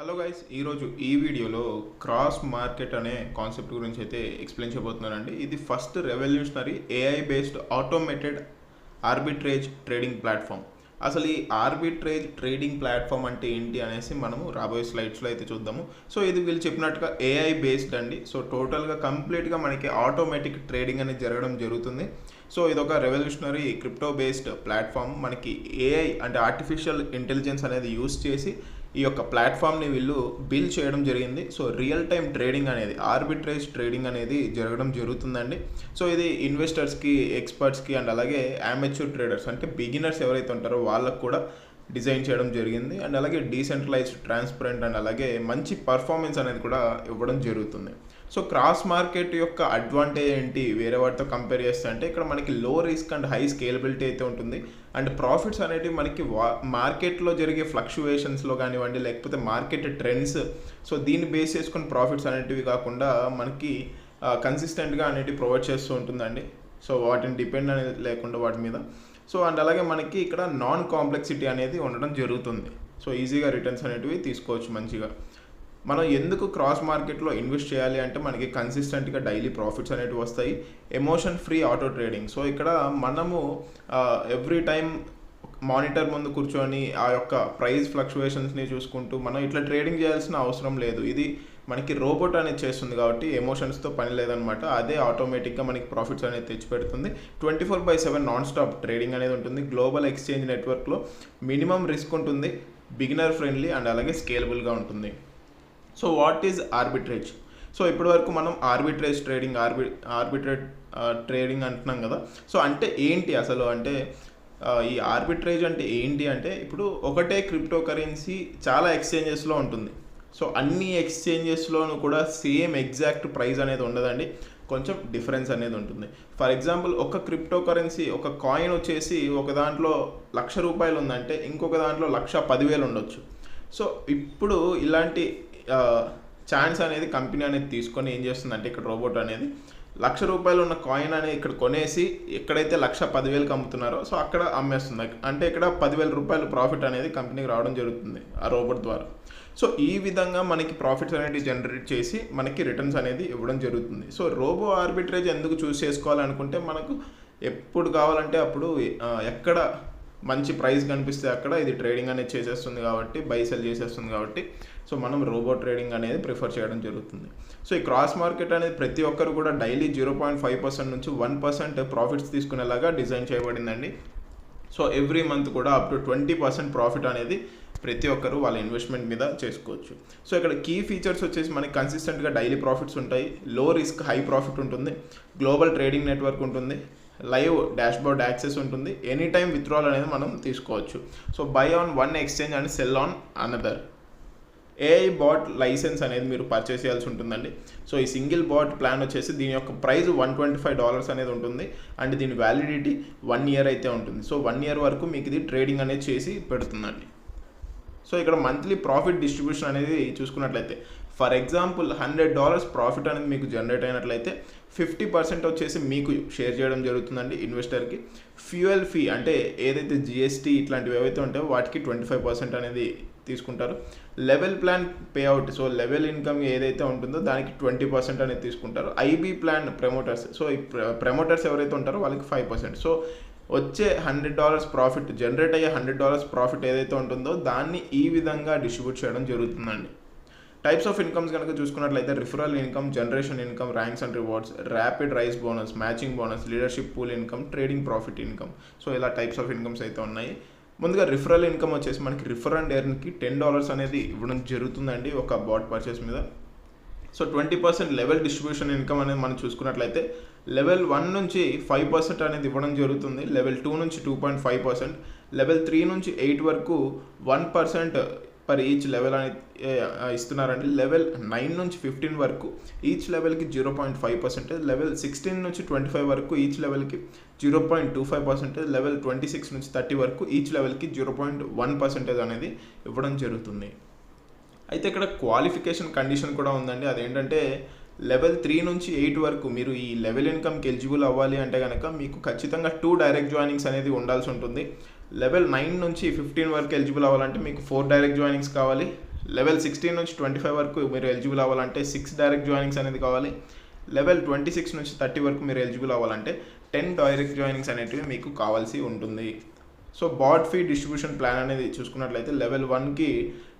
Hello guys ఈరోజు ఈ వీడియోలో క్రాస్ మార్కెట్ అనే కాన్సెప్ట్ గురించి అయితే ఎక్స్ప్లెయిన్ చేయబోతున్నానండి. ఇది first revolutionary AI based automated arbitrage trading platform అసలు ఈ ఆర్బిట్రేజ్ ట్రేడింగ్ ప్లాట్ఫామ్ అంటే ఏంటి అనేసి మనము రాబోయే స్లైడ్స్లో అయితే చూద్దాము. సో ఇది వీళ్ళు చెప్పినట్టుగా ఏఐ బేస్డ్ అండి. సో టోటల్గా కంప్లీట్గా మనకి ఆటోమేటిక్ ట్రేడింగ్ అనేది జరగడం జరుగుతుంది. సో ఇది ఒక రెవల్యూషనరీ క్రిప్టో బేస్డ్ ప్లాట్ఫామ్ మనకి ఏఐ అంటే ఆర్టిఫిషియల్ ఇంటెలిజెన్స్ అనేది యూస్ చేసి ఈ యొక్క ప్లాట్ఫామ్ని వీళ్ళు బిల్ చేయడం జరిగింది. సో రియల్ టైం ట్రేడింగ్ అనేది ఆర్బిట్రేజ్ ట్రేడింగ్ అనేది జరగడం జరుగుతుందండి. సో ఇది ఇన్వెస్టర్స్కి ఎక్స్పర్ట్స్కి అండ్ అలాగే అమెచ్యూర్ ట్రేడర్స్ అంటే బిగినర్స్ ఎవరైతే ఉంటారో వాళ్ళకు కూడా డిజైన్ చేయడం జరిగింది. అండ్ అలాగే డీసెంట్రలైజ్డ్ ట్రాన్స్పరెంట్ అండ్ అలాగే మంచి పర్ఫార్మెన్స్ అనేది కూడా ఇవ్వడం జరుగుతుంది. సో క్రాస్ మార్కెట్ యొక్క అడ్వాంటేజ్ ఏంటి? వేరే వాటితో కంపేర్ చేస్తే అంటే ఇక్కడ మనకి లో రిస్క్ అండ్ హై స్కేలబిలిటీ అయితే ఉంటుంది. అండ్ ప్రాఫిట్స్ అనేటివి మనకి వా మార్కెట్లో జరిగే ఫ్లక్చువేషన్స్లో కానివ్వండి లేకపోతే మార్కెట్ ట్రెండ్స్. సో దీన్ని బేస్ చేసుకుని ప్రాఫిట్స్ అనేటివి కాకుండా మనకి కన్సిస్టెంట్గా అనేటివి ప్రొవైడ్ చేస్తూ ఉంటుందండి. సో వాటిని డిపెండ్ అనేది లేకుండా వాటి మీద. సో అండ్ అలాగే మనకి ఇక్కడ నాన్ కాంప్లెక్సిటీ అనేది ఉండడం జరుగుతుంది. సో ఈజీగా రిటర్న్స్ అనేటివి తీసుకోవచ్చు మంచిగా. మనం ఎందుకు క్రాస్ మార్కెట్లో ఇన్వెస్ట్ చేయాలి అంటే మనకి కన్సిస్టెంట్గా డైలీ ప్రాఫిట్స్ అనేటివి వస్తాయి. Emotion free auto trading so ఇక్కడ మనము ఎవ్రీ టైం మానిటర్ ముందు కూర్చొని ఆ యొక్క ప్రైస్ ఫ్లక్చువేషన్స్ని చూసుకుంటూ మనం ఇట్లా ట్రేడింగ్ చేయాల్సిన అవసరం లేదు. ఇది మనకి రోబోట్ అనేది చేస్తుంది కాబట్టి ఎమోషన్స్తో పని లేదనమాట. అదే ఆటోమేటిక్గా మనకి ప్రాఫిట్స్ అనేది తెచ్చిపెడుతుంది. Twenty four by seven non stop trading అనేది ఉంటుంది. గ్లోబల్ ఎక్స్చేంజ్ నెట్వర్క్లో మినిమం రిస్క్ ఉంటుంది. బిగినర్ ఫ్రెండ్లీ అండ్ అలాగే స్కేలబుల్గా ఉంటుంది. So what is arbitrage? So ఇప్పటి వరకు మనం arbitrage trading RB arbitrate trading అంటున్నాం కదా. సో అంటే ఏంటి అసలు? అంటే ఈ ఆర్బిట్రేజ్ అంటే ఏంటి అంటే ఇప్పుడు ఒకటే క్రిప్టో కరెన్సీ చాలా ఎక్స్చేంజెస్లో ఉంటుంది. సో అన్ని ఎక్స్చేంజెస్లోనూ కూడా సేమ్ ఎగ్జాక్ట్ ప్రైస్ అనేది ఉండదండి. కొంచెం డిఫరెన్స్ అనేది ఉంటుంది. ఫర్ ఎగ్జాంపుల్ ఒక క్రిప్టో కరెన్సీ ఒక కాయిన్ వచ్చేసి ఒక దాంట్లో లక్ష రూపాయలు ఉందంటే ఇంకొక దాంట్లో లక్ష పదివేలు ఉండొచ్చు. సో ఇప్పుడు ఇలాంటి ఛాన్స్ అనేది కంపెనీ అనేది తీసుకొని ఏం చేస్తుందంటే ఇక్కడ రోబోట్ అనేది లక్ష రూపాయలు ఉన్న కాయిన్ అనేది ఇక్కడ కొనేసి ఎక్కడైతే లక్ష పదివేలకు అమ్ముతున్నారో సో అక్కడ అమ్మేస్తుంది. అంటే ఇక్కడ పదివేల రూపాయలు ప్రాఫిట్ అనేది కంపెనీకి రావడం జరుగుతుంది ఆ రోబోట్ ద్వారా. సో ఈ విధంగా మనకి ప్రాఫిట్స్ అనేది జనరేట్ చేసి మనకి రిటర్న్స్ అనేది ఇవ్వడం జరుగుతుంది. సో రోబో ఆర్బిట్రేజ్ ఎందుకు చూస్ చేసుకోవాలనుకుంటే మనకు ఎప్పుడు కావాలంటే అప్పుడు ఎక్కడ మంచి ప్రైస్ కనిపిస్తే అక్కడ ఇది ట్రేడింగ్ అనేది చేసేస్తుంది కాబట్టి బై సెల్ చేసేస్తుంది కాబట్టి సో మనం రోబో ట్రేడింగ్ అనేది ప్రిఫర్ చేయడం జరుగుతుంది. సో ఈ క్రాస్ మార్కెట్ అనేది ప్రతి ఒక్కరు కూడా daily zero point five percent నుంచి వన్ పర్సెంట్ ప్రాఫిట్స్ తీసుకునేలాగా డిజైన్ చేయబడిందండి. సో ఎవ్రీ మంత్ కూడా up to twenty percent profit అనేది ప్రతి ఒక్కరు వాళ్ళ ఇన్వెస్ట్మెంట్ మీద చేసుకోవచ్చు. సో ఇక్కడ కీ ఫీచర్స్ వచ్చేసి మనకి కన్సిస్టెంట్గా డైలీ ప్రాఫిట్స్ ఉంటాయి. లో రిస్క్ హై ప్రాఫిట్ ఉంటుంది. గ్లోబల్ ట్రేడింగ్ నెట్వర్క్ ఉంటుంది. లైవ్ డాష్బోర్డ్ యాక్సెస్ ఉంటుంది. ఎనీ టైం విత్డ్రాల్ అనేది మనం తీసుకోవచ్చు. So buy on one exchange and sell on another AI bot license అనేది మీరు పర్చేస్ చేయాల్సి ఉంటుందండి. సో ఈ సింగిల్ బాట్ ప్లాన్ వచ్చేసి దీని యొక్క price one twenty five dollars అనేది ఉంటుంది. అండ్ దీని వ్యాలిడిటీ వన్ ఇయర్ అయితే ఉంటుంది. సో వన్ ఇయర్ వరకు మీకు ఇది ట్రేడింగ్ అనేది చేసి పెడుతుందండి. సో ఇక్కడ మంత్లీ ప్రాఫిట్ డిస్ట్రిబ్యూషన్ అనేది చూసుకున్నట్లయితే for example hundred dollars profit అనేది మీకు జనరేట్ అయినట్లయితే ఫిఫ్టీ పర్సెంట్ వచ్చేసి మీకు షేర్ చేయడం జరుగుతుందండి ఇన్వెస్టర్కి. ఫ్యూయల్ ఫీ అంటే ఏదైతే జిఎస్టీ ఇట్లాంటివి ఏవైతే ఉంటాయో వాటికి ట్వంటీ ఫైవ్ పర్సెంట్ అనేది తీసుకుంటారు. Level plan payout so level income ఏదైతే ఉంటుందో దానికి ట్వంటీ పర్సెంట్ అనేది తీసుకుంటారు. ఐబీ ప్లాన్ ప్రమోటర్స్ సో ఈ ప్రమోటర్స్ ఎవరైతే ఉంటారో వాళ్ళకి ఫైవ్ పర్సెంట్. సో వచ్చే హండ్రెడ్ డాలర్స్ ప్రాఫిట్ జనరేట్ అయ్యే హండ్రెడ్ డాలర్స్ ప్రాఫిట్ ఏదైతే ఉంటుందో దాన్ని ఈ విధంగా డిస్ట్రిబ్యూట్ చేయడం జరుగుతుందండి. టైప్స్ ఆఫ్ ఇన్కమ్స్ కనుక చూసుకున్నట్లయితే referral income generation income ranks and rewards rapid rise bonus matching bonus leadership pool income trading profit income so ఇలా టైప్స్ ఆఫ్ ఇన్కమ్స్ అయితే ఉన్నాయి. ముందుగా రిఫరల్ ఇన్కమ్ వచ్చేసి మనకి రిఫర్ అండ్ ఎర్న్కి టెన్ డాలర్స్ అనేది ఇవ్వడం జరుగుతుందండి ఒక బాట్ పర్చేస్ మీద. So twenty percent level distribution income అనేది మనం చూసుకున్నట్లయితే లెవెల్ వన్ నుంచి ఫైవ్ పర్సెంట్ అనేది ఇవ్వడం జరుగుతుంది. లెవెల్ టూ నుంచి two point five percent level three నుంచి ఎయిట్ వరకు one percent per each level అనేది ఇస్తున్నారండి. లెవెల్ నైన్ నుంచి ఫిఫ్టీన్ వరకు ఈచ్ లెవెల్కి zero point five percentage level sixteen నుంచి ట్వంటీ ఫైవ్ వరకు ఈచ్ లెవెల్కి zero point two five percentage level twenty six నుంచి థర్టీ వరకు ఈచ్ లెవెల్కి జీరో పాయింట్ వన్ పర్సెంటేజ్ అనేది ఇవ్వడం జరుగుతుంది. అయితే ఇక్కడ క్వాలిఫికేషన్ కండిషన్ కూడా ఉందండి. అదేంటంటే లెవెల్ త్రీ నుంచి ఎయిట్ వరకు మీరు ఈ లెవెల్ ఇన్కమ్కి ఎలిజిబుల్ అవ్వాలి అంటే కనుక మీకు ఖచ్చితంగా టూ డైరెక్ట్ జాయినింగ్స్ అనేది ఉండాల్సి ఉంటుంది. లెవెల్ నైన్ నుంచి ఫిఫ్టీన్ వరకు ఎలిజిబుల్ అవ్వాలంటే మీకు ఫోర్ డైరెక్ట్ జాయినింగ్స్ కావాలి. లెవెల్ సిక్స్టీన్ నుంచి ట్వంటీ ఫైవ్ వరకు మీరు ఎలిజిబుల్ అవ్వాలంటే సిక్స్ డైరెక్ట్ జాయినింగ్స్ అనేది కావాలి. లెవెల్ ట్వంటీ సిక్స్ నుంచి థర్టీ వరకు మీరు ఎలిజిబుల్ అవ్వాలంటే టెన్ డైరెక్ట్ జాయినింగ్స్ అనేటివి మీకు కావాల్సి ఉంటుంది. So bot fee distribution plan అనేది చూసుకున్నట్లయితే లెవెల్ వన్కి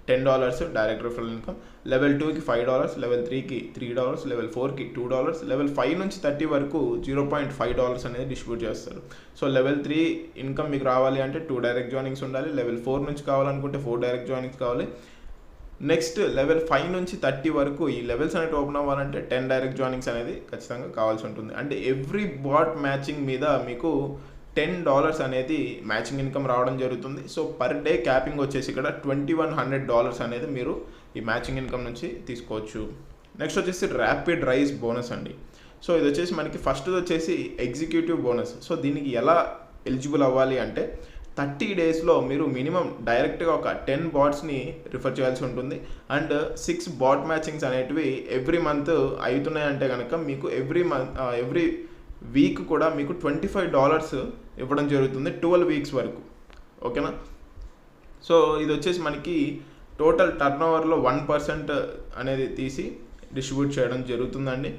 ten dollars direct referral income level టూకి ఫైవ్ డాలర్స్ లెవెల్ త్రీకి త్రీ డాలర్స్ లెవెల్ ఫోర్కి టూ డాలర్స్ లెవెల్ ఫైవ్ నుంచి థర్టీ వరకు జీరో పాయింట్ ఫైవ్ డాలర్స్ అనేది డిస్ట్రిబ్యూట్ చేస్తారు. సో లెవెల్ త్రీ ఇన్కమ్ మీకు రావాలి అంటే టూ డైరెక్ట్ జాయినింగ్స్ ఉండాలి. లెవెల్ ఫోర్ నుంచి కావాలనుకుంటే ఫోర్ డైరెక్ట్ జాయినింగ్స్ కావాలి. నెక్స్ట్ లెవెల్ ఫైవ్ నుంచి థర్టీ వరకు ఈ లెవెల్స్ అనేవి ఓపెన్ అవ్వాలంటే టెన్ డైరెక్ట్ జాయినింగ్స్ అనేది ఖచ్చితంగా కావాల్సి ఉంటుంది. అంటే ఎవ్రీ బాట్ మ్యాచింగ్ మీద మీకు టెన్ డాలర్స్ అనేది మ్యాచింగ్ ఇన్కమ్ రావడం జరుగుతుంది. సో పర్ డే క్యాపింగ్ వచ్చేసి ఇక్కడ ట్వంటీ వన్ హండ్రెడ్ డాలర్స్ అనేది మీరు ఈ మ్యాచింగ్ ఇన్కమ్ నుంచి తీసుకోవచ్చు. నెక్స్ట్ వచ్చేసి ర్యాపిడ్ రైస్ బోనస్ అండి. సో ఇది వచ్చేసి మనకి ఫస్ట్ వచ్చేసి ఎగ్జిక్యూటివ్ బోనస్. సో దీనికి ఎలా ఎలిజిబుల్ అవ్వాలి అంటే థర్టీ డేస్లో మీరు మినిమం డైరెక్ట్గా ఒక టెన్ బాట్స్ని రిఫర్ చేయాల్సి ఉంటుంది. అండ్ సిక్స్ బాట్ మ్యాచింగ్స్ అనేటివి ఎవ్రీ మంత్ అవుతున్నాయంటే కనుక మీకు ఎవ్రీ మంత్ ఎవ్రీ వీక్ కూడా మీకు ట్వంటీ ఫైవ్ డాలర్స్ ఇవ్వడం జరుగుతుంది ట్వెల్వ్ వీక్స్ వరకు. ఓకేనా? సో ఇది వచ్చేసి మనకి టోటల్ టర్న్ ఓవర్లో వన్ పర్సెంట్ అనేది తీసి డిస్ట్రిబ్యూట్ చేయడం జరుగుతుందండి.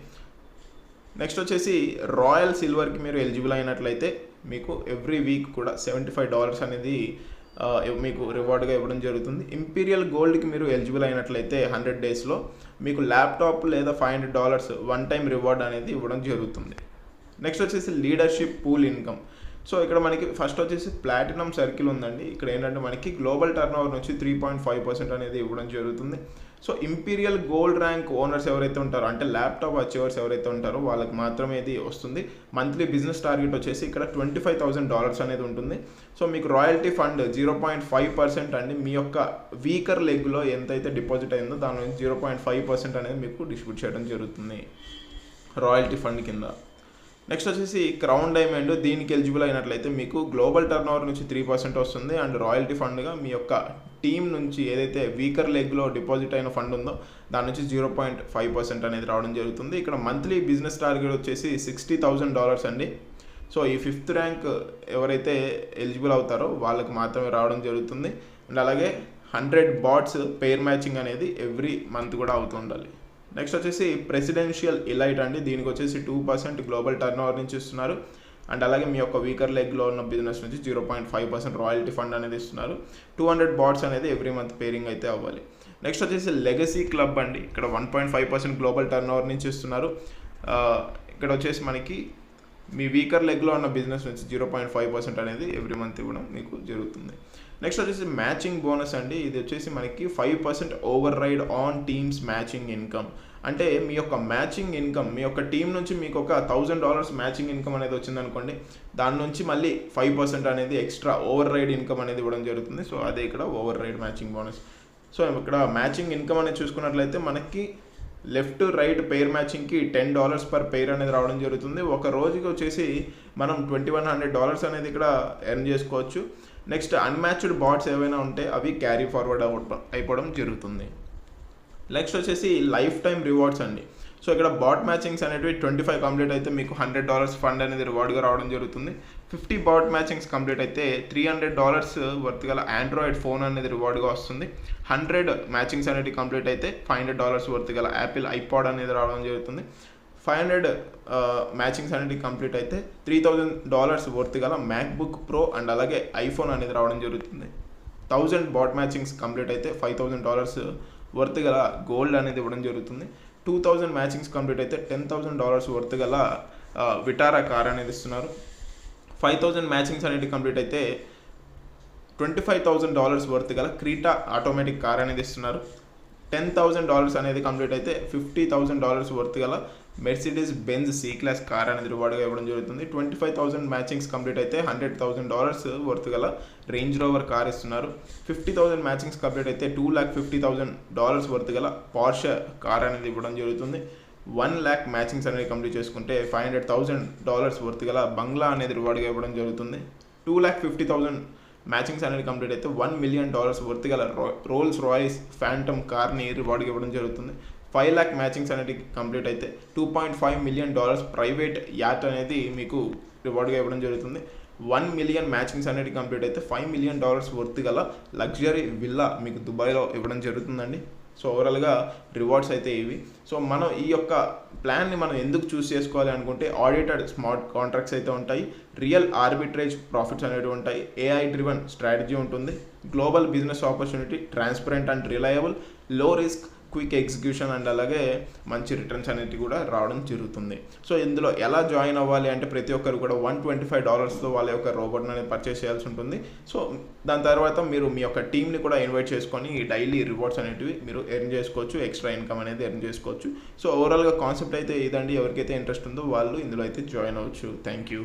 నెక్స్ట్ వచ్చేసి రాయల్ సిల్వర్కి మీరు ఎలిజిబుల్ అయినట్లయితే మీకు ఎవ్రీ వీక్ కూడా సెవెంటీ ఫైవ్ డాలర్స్ అనేది మీకు రివార్డ్గా ఇవ్వడం జరుగుతుంది. ఇంపీరియల్ గోల్డ్కి మీరు ఎలిజిబుల్ అయినట్లయితే హండ్రెడ్ డేస్లో మీకు ల్యాప్టాప్ లేదా five hundred dollars one time reward అనేది ఇవ్వడం జరుగుతుంది. నెక్స్ట్ వచ్చేసి లీడర్షిప్ పూల్ ఇన్కమ్. సో ఇక్కడ మనకి ఫస్ట్ వచ్చేసి ప్లాటినం సర్కిల్ ఉందండి. ఇక్కడ ఏంటంటే మనకి గ్లోబల్ టర్న్ ఓవర్ నుంచి త్రీ పాయింట్ ఫైవ్ పర్సెంట్ అనేది ఇవ్వడం జరుగుతుంది. So imperial gold rank owners ఎవరైతే ఉంటారో అంటే ల్యాప్టాప్ అచీవర్స్ ఎవరైతే ఉంటారో వాళ్ళకి మాత్రమే ఇది వస్తుంది. మంత్లీ బిజినెస్ టార్గెట్ వచ్చేసి ఇక్కడ ట్వంటీ ఫైవ్ థౌసండ్ డాలర్స్ అనేది ఉంటుంది. సో మీకు royalty fund zero point five percent అండి. మీ యొక్క వీకర్ లెగ్లో ఎంతైతే డిపాజిట్ అయిందో దాని నుంచి జీరో పాయింట్ ఫైవ్ పర్సెంట్ అనేది మీకు డిస్ట్రిబ్యూట్ చేయడం జరుగుతుంది. రాయల్టీ ఫండ్ కింద. నెక్స్ట్ వచ్చేసి క్రౌన్ డైమండ్ దీనికి ఎలిజిబుల్ అయినట్లయితే మీకు గ్లోబల్ టర్న్ ఓవర్ నుంచి త్రీ పర్సెంట్ వస్తుంది అండ్ రాయల్టీ ఫండ్గా మీ యొక్క టీం నుంచి ఏదైతే వీకర్ లెగ్లో డిపాజిట్ అయిన ఫండ్ ఉందో దాని నుంచి జీరో పాయింట్ ఫైవ్ పర్సెంట్ అనేది రావడం జరుగుతుంది. ఇక్కడ మంత్లీ బిజినెస్ టార్గెట్ వచ్చేసి సిక్స్టీ థౌసండ్ డాలర్స్ అండి. సో ఈ ఫిఫ్త్ ర్యాంక్ ఎవరైతే ఎలిజిబుల్ అవుతారో వాళ్ళకి మాత్రమే రావడం జరుగుతుంది. అండ్ అలాగే హండ్రెడ్ బాట్స్ పేర్ మ్యాచింగ్ అనేది ఎవ్రీ మంత్ కూడా అవుతుండాలి. నెక్స్ట్ వచ్చేసి ప్రెసిడెన్షియల్ ఇలైట్ అండి. దీనికి వచ్చేసి two percent global turnover నుంచి ఇస్తున్నారు. అండ్ అలాగే మీ యొక్క వీకర్ లెగ్లో ఉన్న బిజినెస్ నుంచి zero point five percent royalty fund అనేది ఇస్తున్నారు. టూ హండ్రెడ్ బాట్స్ అనేది ఎవ్రీ మంత్ పేరింగ్ అయితే అవ్వాలి. నెక్స్ట్ వచ్చేసి లెగసీ క్లబ్ అండి. ఇక్కడ one point five percent global turnover నుంచి ఇస్తున్నారు. ఇక్కడ వచ్చేసి మనకి మీ వీకర్ లెగ్లో ఉన్న బిజినెస్ నుంచి జీరో పాయింట్ ఫైవ్ పర్సెంట్ అనేది ఎవ్రీ మంత్ ఇవ్వడం మీకు జరుగుతుంది. నెక్స్ట్ వచ్చేసి మ్యాచింగ్ బోనస్ అండి. ఇది వచ్చేసి మనకి five percent override on teams matching income అంటే మీ యొక్క మ్యాచింగ్ ఇన్కమ్ మీ యొక్క టీం నుంచి మీకు ఒక థౌజండ్ డాలర్స్ మ్యాచింగ్ ఇన్కమ్ అనేది వచ్చిందనుకోండి దాని నుంచి మళ్ళీ ఫైవ్ పర్సెంట్ అనేది ఎక్స్ట్రా ఓవర్ రైడ్ ఇన్కమ్ అనేది ఇవ్వడం జరుగుతుంది. సో అదే ఇక్కడ override matching bonus so ఇక్కడ మ్యాచింగ్ ఇన్కమ్ అనేది చూసుకున్నట్లయితే మనకి లెఫ్ట్ రైట్ పెయిర్ మ్యాచింగ్కి టెన్ డాలర్స్ పర్ పెయిర్ అనేది రావడం జరుగుతుంది. ఒక రోజుకి వచ్చేసి మనం ట్వంటీ వన్ హండ్రెడ్ డాలర్స్ అనేది ఇక్కడ ఎర్న్ చేసుకోవచ్చు. నెక్స్ట్ అన్మ్యాచ్డ్ బాట్స్ ఏవైనా ఉంటే అవి క్యారీ ఫార్వర్డ్ అవ్వడం అయిపోవడం జరుగుతుంది. నెక్స్ట్ వచ్చేసి లైఫ్ టైం రివార్డ్స్ అండి. సో ఇక్కడ బాట్ మ్యాచింగ్స్ అనేటివి ట్వంటీ ఫైవ్ కంప్లీట్ అయితే మీకు హండ్రెడ్ డాలర్స్ ఫండ్ అనేది రివార్డ్గా రావడం జరుగుతుంది. ఫిఫ్టీ బాట్ మ్యాచింగ్స్ కంప్లీట్ అయితే త్రీ హండ్రెడ్ డాలర్స్ వర్త్ గల ఆండ్రాయిడ్ ఫోన్ అనేది రివార్డ్గా వస్తుంది. హండ్రెడ్ మ్యాచింగ్స్ అనేవి కంప్లీట్ అయితే ఫైవ్ హండ్రెడ్ డాలర్స్ వర్త్ గల యాపిల్ ఐపాడ్ అనేది రావడం జరుగుతుంది. ఫైవ్ హండ్రెడ్ మ్యాచింగ్స్ అనేది కంప్లీట్ అయితే త్రీ థౌజండ్ డాలర్స్ వర్త్ గల మ్యాక్బుక్ ప్రో అండ్ అలాగే ఐఫోన్ అనేది రావడం జరుగుతుంది. థౌజండ్ బాట్ మ్యాచింగ్స్ కంప్లీట్ అయితే ఫైవ్ థౌజండ్ డాలర్స్ వర్త్ గల గోల్డ్ అనేది ఇవ్వడం జరుగుతుంది. టూ థౌజండ్ మ్యాచింగ్స్ కంప్లీట్ అయితే టెన్ థౌజండ్ డాలర్స్ వర్త్ గల విటారా కార్ అనేది ఇస్తున్నారు. ఫైవ్ థౌజండ్ మ్యాచింగ్స్ అనేది కంప్లీట్ అయితే twenty five thousand dollars worth గల క్రీటా ఆటోమేటిక్ కార్ అనేది ఇస్తున్నారు. టెన్ థౌజండ్ డాలర్స్ అనేది కంప్లీట్ అయితే ఫిఫ్టీ థౌజండ్ డాలర్స్ వర్త్ గల Mercedes Benz C class car అనేది రివార్డ్గా ఇవ్వడం జరుగుతుంది. Twenty five thousand matchings complete అయితే హండ్రెడ్ థౌసండ్ డాలర్స్ వర్త్ గల రేంజ్ రోవర్ కార్ ఇస్తున్నారు. ఫిఫ్టీ థౌసండ్ మ్యాచింగ్స్ కంప్లీట్ అయితే two lakh fifty thousand dollars worth గల పార్ష కార్ అనేది ఇవ్వడం జరుగుతుంది. వన్ ల్యాక్ మ్యాచింగ్స్ అనేది కంప్లీట్ చేసుకుంటే five hundred thousand dollars worth గల బంగ్లా అనేది రివార్డ్గా ఇవ్వడం జరుగుతుంది. Two lakh fifty thousand matchings అనేది కంప్లీట్ అయితే వన్ మిలియన్ డాలర్స్ వర్త్ గల రోల్స్ రాయిస్ ఫ్యాంటమ్ కార్ని రివార్డ్గా ఇవ్వడం జరుగుతుంది. ఫైవ్ ల్యాక్ మ్యాచింగ్స్ అనేది కంప్లీట్ అయితే two point five million dollars private yacht అనేది మీకు రివార్డ్గా ఇవ్వడం జరుగుతుంది. వన్ మిలియన్ మ్యాచింగ్స్ అనేది కంప్లీట్ అయితే ఫైవ్ మిలియన్ డాలర్స్ వర్త్ గల లగ్జరీ విల్లా మీకు దుబాయ్లో ఇవ్వడం జరుగుతుందండి. సో ఓవరాల్గా రివార్డ్స్ అయితే ఇవి. సో మనం ఈ యొక్క ప్లాన్ని మనం ఎందుకు చూస్ చేసుకోవాలి అనుకుంటే ఆడిటెడ్ స్మార్ట్ కాంట్రాక్ట్స్ అయితే ఉంటాయి. రియల్ ఆర్బిట్రేజ్ ప్రాఫిట్స్ అనేవి ఉంటాయి. ఏఐ డ్రివన్ స్ట్రాటజీ ఉంటుంది. Global business opportunity transparent and రిలయబుల్లో risk quick execution and అలాగే మంచి రిటర్న్స్ అనేది కూడా రావడం జరుగుతుంది. సో ఇందులో ఎలా జాయిన్ అవ్వాలి అంటే ప్రతి ఒక్కరు కూడా వన్ ట్వంటీ ఫైవ్ డాలర్స్తో వాళ్ళ యొక్క రోబోట్ని అనేది పర్చేస్ చేయాల్సి ఉంటుంది. సో దాని తర్వాత మీరు మీ యొక్క టీంని కూడా ఇన్వైట్ చేసుకొని డైలీ రివార్డ్స్ అనేటివి మీరు ఎర్న్ చేసుకోవచ్చు ఎక్స్ట్రా ఇన్కమ్ అనేది ఎర్న్ చేసుకోవచ్చు. సో ఓవరాల్గా కాన్సెప్ట్ అయితే ఇదండి. ఎవరికైతే ఇంట్రెస్ట్ ఉందో వాళ్ళు ఇందులో అయితే జాయిన్ అవ్వచ్చు. Thank you